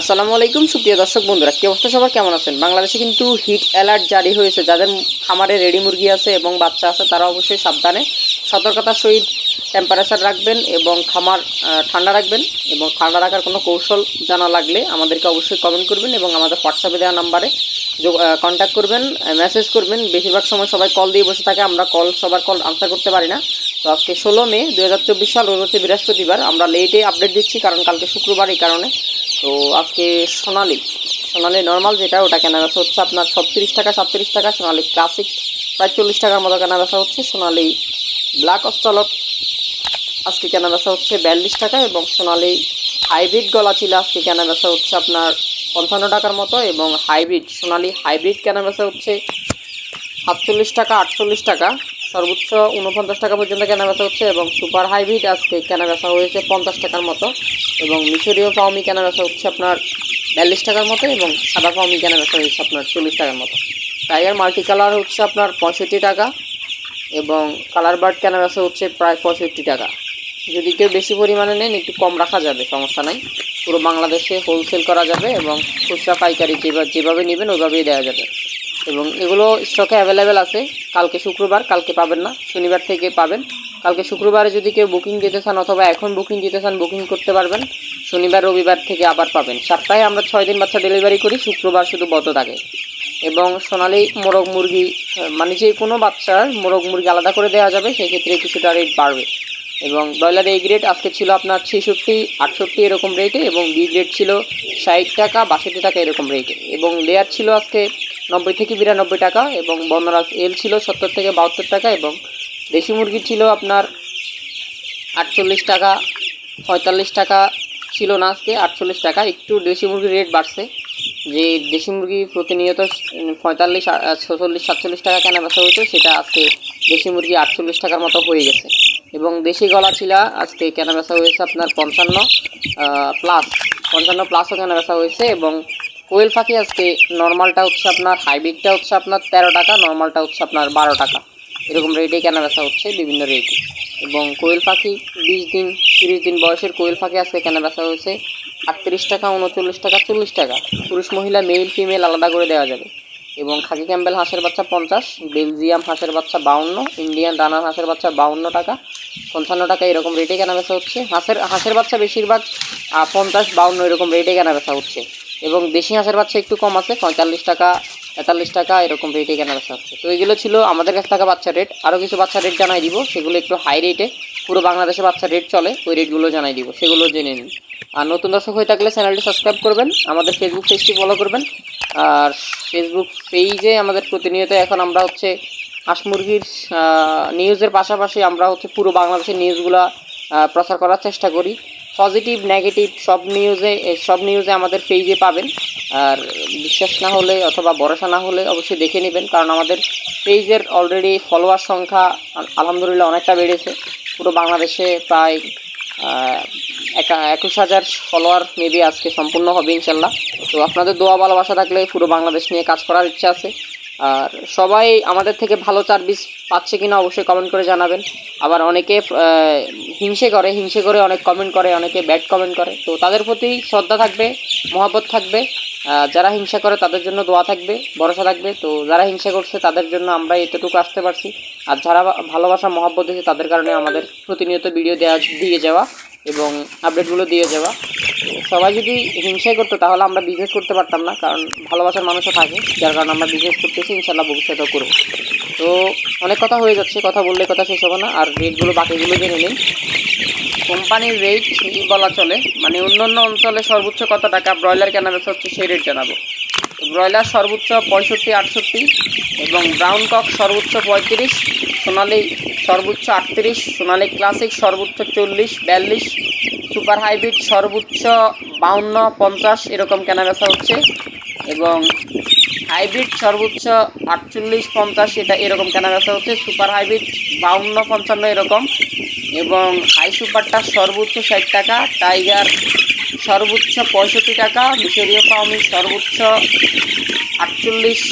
আসসালামু আলাইকুম, সুপ্রিয় দর্শক বন্ধুরা। কি অবস্থা সবার? কেমন আছেন? বাংলাদেশে কিন্তু হিট অ্যালার্ট জারি হয়েছে। যাদের খামারে রেডি মুরগি আছে এবং বাচ্চা আছে, তারা অবশ্যই সাবধানে সতর্কতার সহিত টেম্পারেচার রাখবেন এবং খামার ঠান্ডা রাখবেন এবং ঠান্ডা রাখার কোনো কৌশল জানা লাগলে আমাদেরকে অবশ্যই কমেন্ট করবেন এবং আমাদের হোয়াটসঅ্যাপে দেওয়া নাম্বারে কন্ট্যাক্ট করবেন মেসেজ করবেন। বেশিরভাগ সময় সবাই কল দিয়ে বসে থাকে, আমরা কল সবার কল আনসার করতে পারি না। তো আজকে ষোলো মে দু হাজার চব্বিশ সাল, রোজ হচ্ছে বৃহস্পতিবার। আমরা লেটে আপডেট দিচ্ছি, কারণ কালকে শুক্রবার এই কারণে। তো আজকে সোনালি সোনালি নর্মাল যেটা, ওটা কেনা বেচা হচ্ছে আপনার ছত্রিশ টাকা, সাতত্রিশ টাকা, সোনালি ক্লাসিক প্রায় চল্লিশ টাকার মতো কেনা বেচা হচ্ছে, সোনালি ব্ল্যাক অস্টলক আজকে কেনা বেচা হচ্ছে বিয়াল্লিশ টাকা এবং সোনালি হাইব্রিড গলা ছিল আজকে কেনা বেচা হচ্ছে আপনার পঞ্চান্ন টাকার মতো এবং হাইব্রিড সোনালি হাইব্রিড কেনা বেচা হচ্ছে সাতচল্লিশ টাকা, আটচল্লিশ টাকা। সর্বোচ্চ উনপঞ্চাশ টাকা পর্যন্ত কেনা বেচা হচ্ছে এবং সুপার হাইব্রিড আজকে কেনা বেচা হয়েছে পঞ্চাশ টাকার মতো এবং মিশরীয় ফাউমি কেনা বেচা হচ্ছে আপনার বিয়াল্লিশ টাকার মতো এবং সাদা ফাউমি কেনা বেচা হয়েছে আপনার চল্লিশ টাকার মতো। টাইগার মাল্টি কালার হচ্ছে আপনার পঁয়ষট্টি টাকা এবং কালার বার্ড কেনা বেচা হচ্ছে প্রায় পঁয়ষট্টি টাকা। যদি কেউ বেশি পরিমাণে নেন, একটু কম রাখা যাবে, সমস্যা নাই। পুরো বাংলাদেশে হোলসেল করা যাবে এবং খুচরা পাইকারি যেভাবে যেভাবে নেবেন, ওইভাবেই দেওয়া যাবে। এবং এগুলো স্টকে অ্যাভেলেবেল আছে। কালকে শুক্রবার, কালকে পাবেন না, শনিবার থেকে পাবেন। কালকে শুক্রবারে যদি কেউ বুকিং দিতে চান অথবা এখন বুকিং দিতে চান বুকিং করতে পারবেন। শনিবার, রবিবার থেকে আবার পাবেন। সপ্তাহে আমরা ছয় দিন বাচ্চা ডেলিভারি করি, শুক্রবার শুধু বত থাকে। এবং সোনালি মোরগ মুরগি মানে যে কোনো বাচ্চার মোরগ মুরগি আলাদা করে দেওয়া যাবে, সেক্ষেত্রে কিছুটা রেট বাড়বে। এবং ব্রয়লার এই গ্রেড আজকে ছিল আপনার ছেষট্টি, আটষট্টি এরকম রেটে এবং বি গ্রেড ছিল ষাট টাকা, বাষট্টি টাকা এরকম রেটে এবং লেয়ার ছিল আজকে নব্বই থেকে বিরানব্বই টাকা এবং বনরাজ এল ছিল সত্তর থেকে বাহাত্তর টাকা এবং দেশি মুরগি ছিল আপনার আটচল্লিশ টাকা, পঁয়তাল্লিশ টাকা ছিল না আজকে, আটচল্লিশ টাকা। একটু দেশি মুরগির রেট বাড়ছে। যে দেশি মুরগি প্রতিনিয়ত পঁয়তাল্লিশ ছচল্লিশ, সাতচল্লিশ টাকা কেনা বেচা হতো সেটা আজকে দেশি মুরগি আটচল্লিশ টাকার মতো হয়ে গেছে। এবং দেশি গলা ছিল, আজকে কেনা বেচা হয়েছে আপনার পঞ্চান্ন প্লাস পঞ্চান্ন প্লাসও কেনা বেচা হয়েছে এবং কোয়েল পাখি আজকে নর্মালটা হচ্ছে আপনার হাইব্রিডটা হচ্ছে আপনার তেরো টাকা, নর্মালটা হচ্ছে আপনার বারো টাকা। এরকম রেটে কেনা বেচা হচ্ছে বিভিন্ন রেটে এবং কোয়েল পাখি বিশ দিন, তিরিশ দিন বয়সের কোয়েল পাখি আজকে কেনা বেচা হয়েছে আটত্রিশ টাকা, উনচল্লিশ টাকা, চল্লিশ টাকা। পুরুষ, মহিলা মেল ফিমেল আলাদা করে দেওয়া যাবে। এবং খাকি ক্যাম্বেল হাঁসের বাচ্চা পঞ্চাশ, বেলজিয়াম হাঁসের বাচ্চা বাউন্ন, ইন্ডিয়ান দানার হাঁসের বাচ্চা বাউন্ন টাকা, পঞ্চান্ন টাকা এরকম রেটে কেনা বেচা হচ্ছে। হাঁসের হাঁসের বাচ্চা বেশিরভাগ পঞ্চাশ, বাউন্ন এরকম রেটে কেনা বেচা হচ্ছে। এবং দেশি হাঁসের বাচ্চা একটু কম আছে, পঁয়তাল্লিশ টাকা, তেতাল্লিশ টাকা এরকম রেটে কেনা বেচা হচ্ছে। তো এগুলো ছিল আমাদের কাছে থাকা বাচ্চা রেট আরও কিছু বাচ্চা রেট জানাই দিব, সেগুলো একটু হাই রেটে পুরো বাংলাদেশে বাচ্চা রেট চলে, ওই রেটগুলো জানাই দিব, সেগুলো জেনে নিন। আর নতুন দর্শক হয়ে থাকলে চ্যানেলটি সাবস্ক্রাইব করবেন, আমাদের ফেসবুক পেজটি ফলো করবেন। আর ফেসবুক পেজে আমাদের প্রতিনিয়ত এখন আমরা হচ্ছে হাঁস মুরগির নিউজের পাশাপাশি আমরা হচ্ছে পুরো বাংলাদেশের নিউজগুলো প্রচার করার চেষ্টা করি। পজিটিভ নেগেটিভ সব নিউজে সব নিউজে আমাদের পেজে পাবেন। আর বিশ্বাস না হলে অথবা ভরসা না হলে অবশ্যই দেখে নেবেন, কারণ আমাদের পেজের অলরেডি ফলোয়ার সংখ্যা আল- আলহামদুলিল্লাহ অনেকটা বেড়েছে। পুরো বাংলাদেশে প্রায় একুশ হাজার ফলোয়ার মেবি আজকে সম্পূর্ণ হবে ইনশাল্লাহ। তো আপনাদের দোয়া ভালোবাসা থাকলে পুরো বাংলাদেশ নিয়ে কাজ করার ইচ্ছা আছে। আর সবাই আমাদের থেকে ভালো সার্ভিস পাচ্ছে কিনা অবশ্যই কমেন্ট করে জানাবেন। আবার অনেকে হিংসে করে হিংসে করে অনেক কমেন্ট করে, অনেকে ব্যাড কমেন্ট করে। তো তাদের প্রতি শ্রদ্ধা থাকবে, মহাব্বত থাকবে। যারা হিংসা করে তাদের জন্য দোয়া থাকবে, ভরসা থাকবে। তো যারা হিংসা করছে তাদের জন্য আমরা এতটুকু আসতে পারছি। আর যারা ভালোবাসা, মহাব্বত দিয়েছে তাদের কারণে আমাদের প্রতিনিয়ত ভিডিও দেওয়া দিয়ে যাওয়া এবং আপডেটগুলো দিয়ে যাওয়া। সবাই যদি হিংসাই করতো, তাহলে আমরা বিজনেস করতে পারতাম না, কারণ ভালোবাসার মানুষও থাকে, যার কারণে আমরা বিজনেস করতেছি, ইনশাল্লাহ ভবিষ্যতেও করব। তো অনেক কথা হয়ে যাচ্ছে, কথা বললে কথা শেষ হবে না, আর রেটগুলো বাকিগুলো জেনে নিন কোম্পানির রেট বলা চলে মানে অন্য অন্য অঞ্চলে সর্বোচ্চ কত টাকা, ব্রয়লার কেনা বেচা হচ্ছে, সেই রেট জানাব। ব্রয়লার সর্বোচ্চ পঁয়ষট্টি, আটষট্টি এবং ব্রাউন কক সর্বোচ্চ পঁয়ত্রিশ, সোনালি সর্বোচ্চ আটত্রিশ, সোনালি ক্লাসিক সর্বোচ্চ চল্লিশ, বিয়াল্লিশ, সুপার হাইব্রিড সর্বোচ্চ বাউন্ন, পঞ্চাশ এরকম কেনা বেচা হচ্ছে এবং হাইব্রিড সর্বোচ্চ আটচল্লিশ, পঞ্চাশ এটা এরকম কেনা বেচা হচ্ছে, সুপার হাইব্রিড বাউন্ন, পঞ্চান্ন এরকম এবং হাই সুপারটা সর্বোচ্চ ষাট টাকা, টাইগার সর্বোচ্চ পঁয়ষট্টি টাকা, মিশরীয় ফাউমি সর্বোচ্চ আটচল্লিশ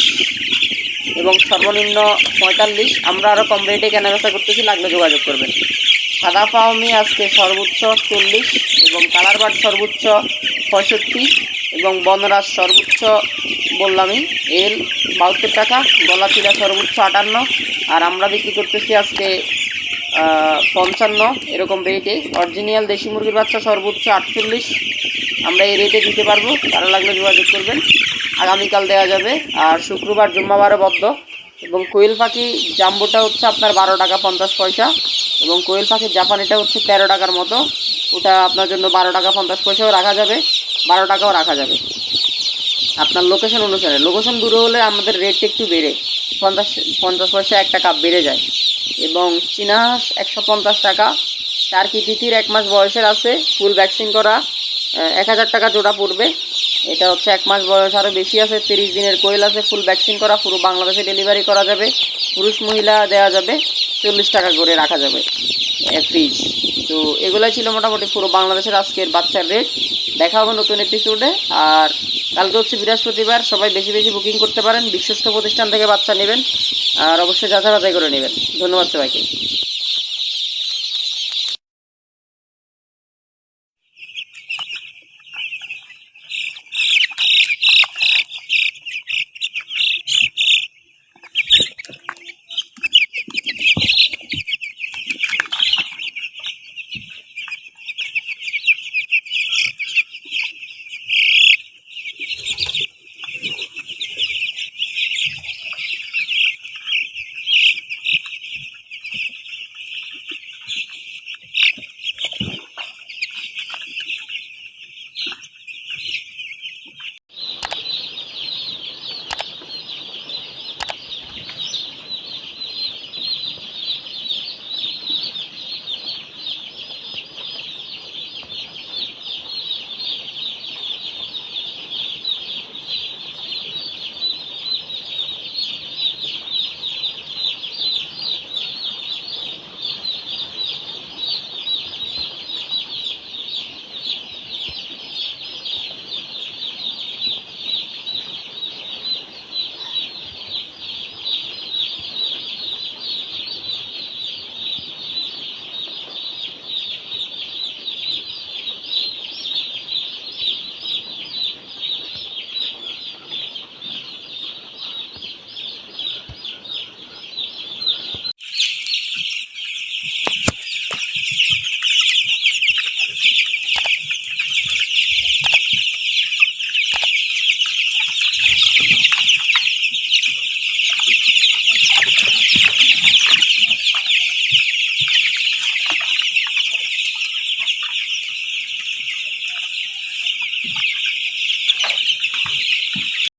এবং সর্বনিম্ন পঁয়তাল্লিশ। আমরা আরও কম রেটে কেনাবেচা করতেছি, লাগলে যোগাযোগ করবেন। সাদা ফাউমি আজকে সর্বোচ্চ চল্লিশ এবং কালার বার্ড সর্বোচ্চ পঁয়ষট্টি এবং বনরাজ সর্বোচ্চ বললামই। এল, বাহাত্তর টাকা গলা চিরা সর্বোচ্চ আটান্ন। আর আমরা বিক্রি করতেছি আজকে পঞ্চান্ন, এরকম রেটে অরিজিনাল দেশি মুরগির বাচ্চা সর্বোচ্চ আটচল্লিশ। আমরা এই রেটে দিতে পারব। তারা লাগলে যোগাযোগ করবেন। আগামীকাল দেওয়া যাবে। আর শুক্রবার জুম্মাবারে বদ্ধ। এবং কোয়েল পাখি জাম্বোটা হচ্ছে আপনার বারো টাকা পঞ্চাশ পয়সা। এবং কোয়েল পাখির জাপানিটা হচ্ছে তেরো টাকার মতো। ওটা আপনার জন্য বারো টাকা পঞ্চাশ পয়সাও রাখা যাবে। বারো টাকাও রাখা যাবে। আপনার লোকেশন অনুসারে। লোকেশন দূরে হলে আমাদের রেটটা একটু বেড়ে। পঞ্চাশ পঞ্চাশ পয়সা একটা কাপ বেড়ে যায়। এবং চীনা একশো পঞ্চাশ টাকা। তার কি তিথির এক মাস বয়সের আছে? ফুল ভ্যাকসিন করা এক হাজার টাকা জোড়া পড়বে। এটা হচ্ছে এক মাস বয়স আরও বেশি আছে, তিরিশ দিনের কোয়েল আছে, ফুল ভ্যাকসিন করা, পুরো বাংলাদেশে ডেলিভারি করা যাবে। পুরুষ মহিলা দেওয়া যাবে, চল্লিশ টাকা করে রাখা যাবে। ফ্রিজ তো এগুলাই ছিল মোটামুটি পুরো বাংলাদেশের আজকের বাচ্চার রেট দেখা হবে নতুন এপিসোডে আর কালকে হচ্ছে বৃহস্পতিবার, সবাই বেশি বেশি বুকিং করতে পারেন। বিশ্বস্ত প্রতিষ্ঠান থেকে বাচ্চা নেবেন। আর অবশ্যই যাচাই বাছাই করে নেবেন। ধন্যবাদ সবাইকে। you